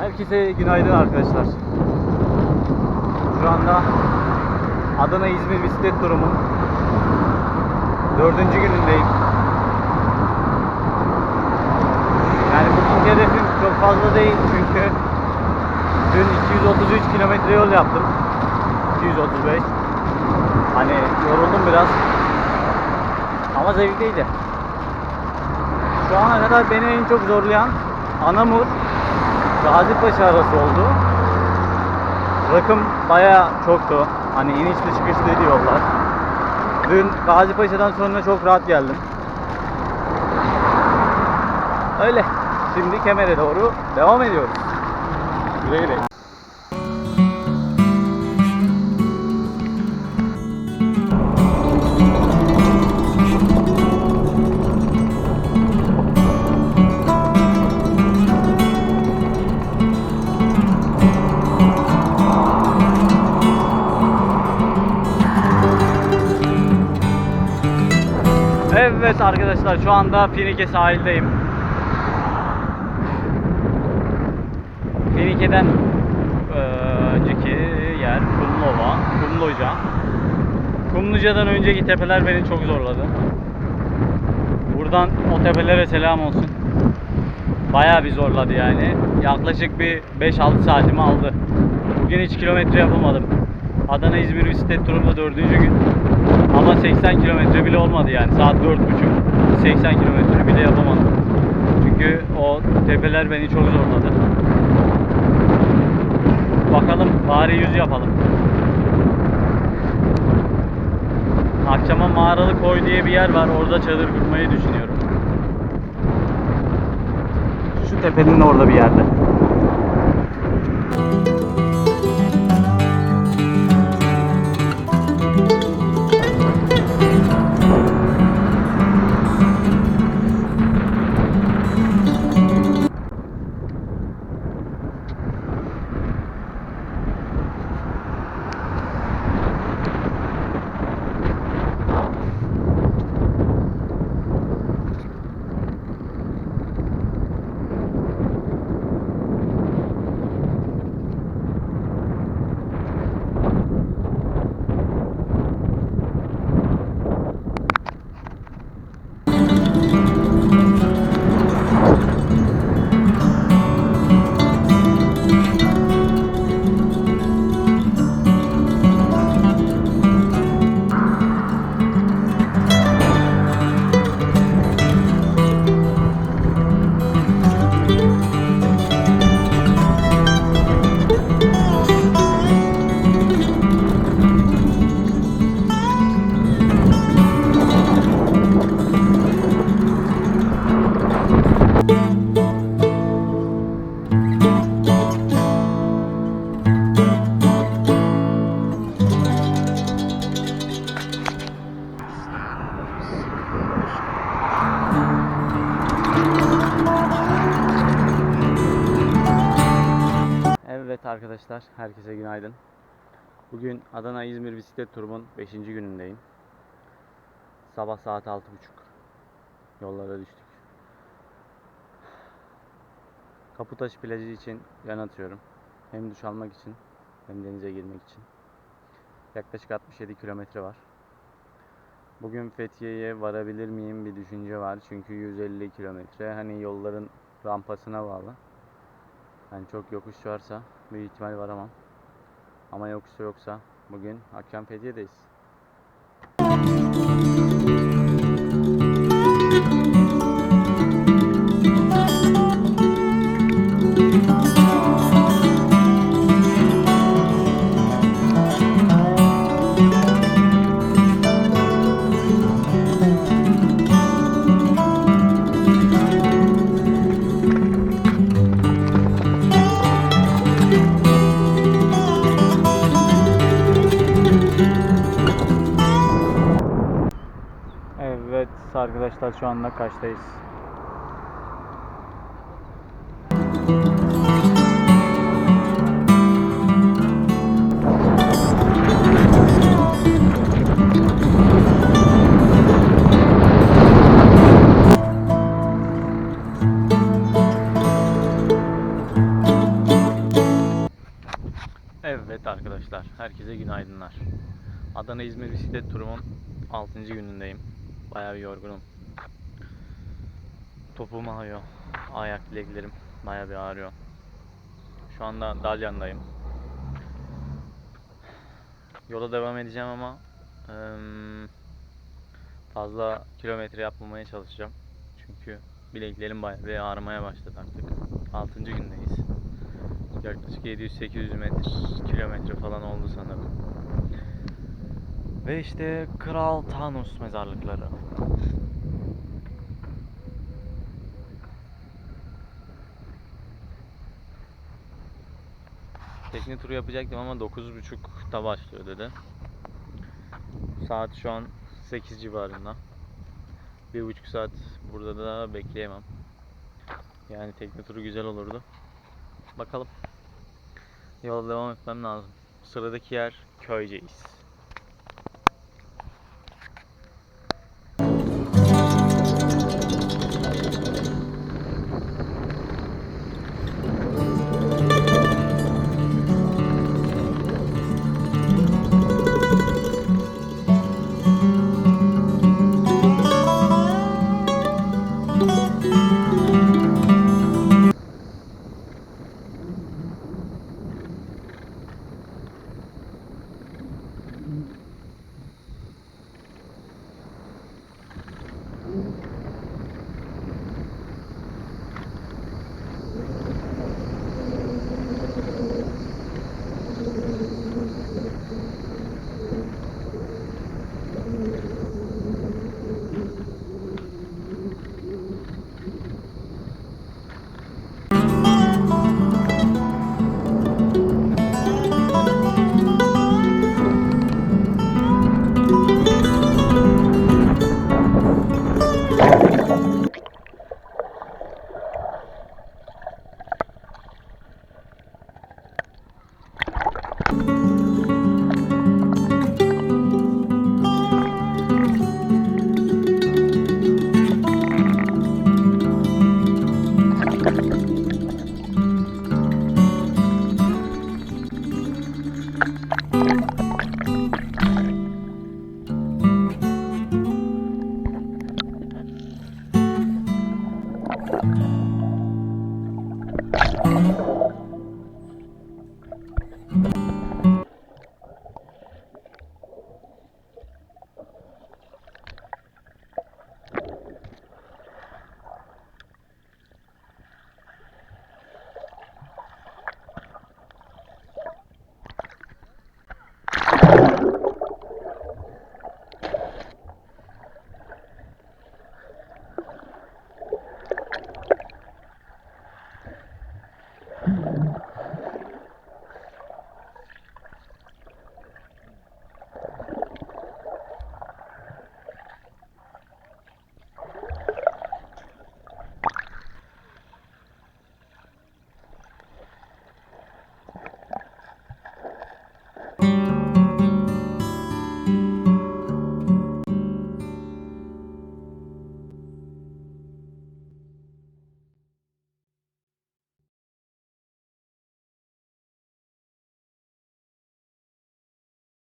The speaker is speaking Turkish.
Herkese günaydın arkadaşlar. Şu anda Adana İzmir bisiklet turumun dördüncü günündeyim. Yani bugünkü hedefim çok fazla değil çünkü dün 233 kilometre yol yaptım. 235. Hani yoruldum biraz. Ama zevkliydi. Şu ana kadar beni en çok zorlayan Anamur Gazipaşa arası oldu. Rakım bayağı çoktu. Hani inişli çıkışlıydı yollar. Dün Gazipaşa'dan sonra çok rahat geldim. Öyle. Şimdi Kemer'e doğru devam ediyoruz. Güle güle. Evet arkadaşlar şu anda Finike sahildeyim. Finike'den eee, önceki yer Kumlova, Kumluca. Kumluca'dan önceki tepeler beni çok zorladı. Buradan o tepelere selam olsun. Bayağı bir zorladı yani. Yaklaşık bir 5-6 saatimi aldı. Bugün hiç kilometre yapamadım. Adana İzmir bisiklet turumda dördüncü gün. Ama 80 kilometre bile olmadı yani. Saat 4.30. 80 kilometre bile yapamadım. Çünkü o tepeler beni çok zorladı. Bakalım bari 100 yapalım. Akşama Mağaralı Koy diye bir yer var. Orada çadır kurmayı düşünüyorum. Şu tepenin orada bir yerde. Arkadaşlar, herkese günaydın. Bugün Adana İzmir bisiklet turumun 5. günündeyim. Sabah saat 6.30. Yollara düştük. Kaputaş plajı için yan atıyorum. Hem duş almak için hem denize girmek için. Yaklaşık 67 kilometre var. Bugün Fethiye'ye varabilir miyim bir düşünce var. Çünkü 150 kilometre. Hani yolların rampasına bağlı. Yani çok yokuş varsa büyük ihtimal varamam. Ama yokuşta yoksa bugün akşam Fethiye'deyiz. Arkadaşlar şu anda kaçtayız? Evet arkadaşlar, herkese günaydınlar. Adana İzmir bisiklet turumun 6. günündeyim. Bayağı bir yorgunum. Topum ağrıyor. Ayak bileklerim bayağı bir ağrıyor. Şu anda Dalyan'dayım. Yola devam edeceğim ama fazla kilometre yapmamaya çalışacağım. Çünkü bileklerim bayağı bir ağrımaya başladı artık. 6. gündeyiz. Yaklaşık 700-800 metre kilometre falan oldu sanırım. Ve işte Kral Thanos mezarlıkları. Tekne turu yapacaktım ama 9.30'da başlıyor dedi. Saat şu an 8 civarında. Bir buçuk saat burada da bekleyemem. Yani tekne turu güzel olurdu. Bakalım. Yola devam etmem lazım. Sıradaki yer Köyceğiz. mm-hmm.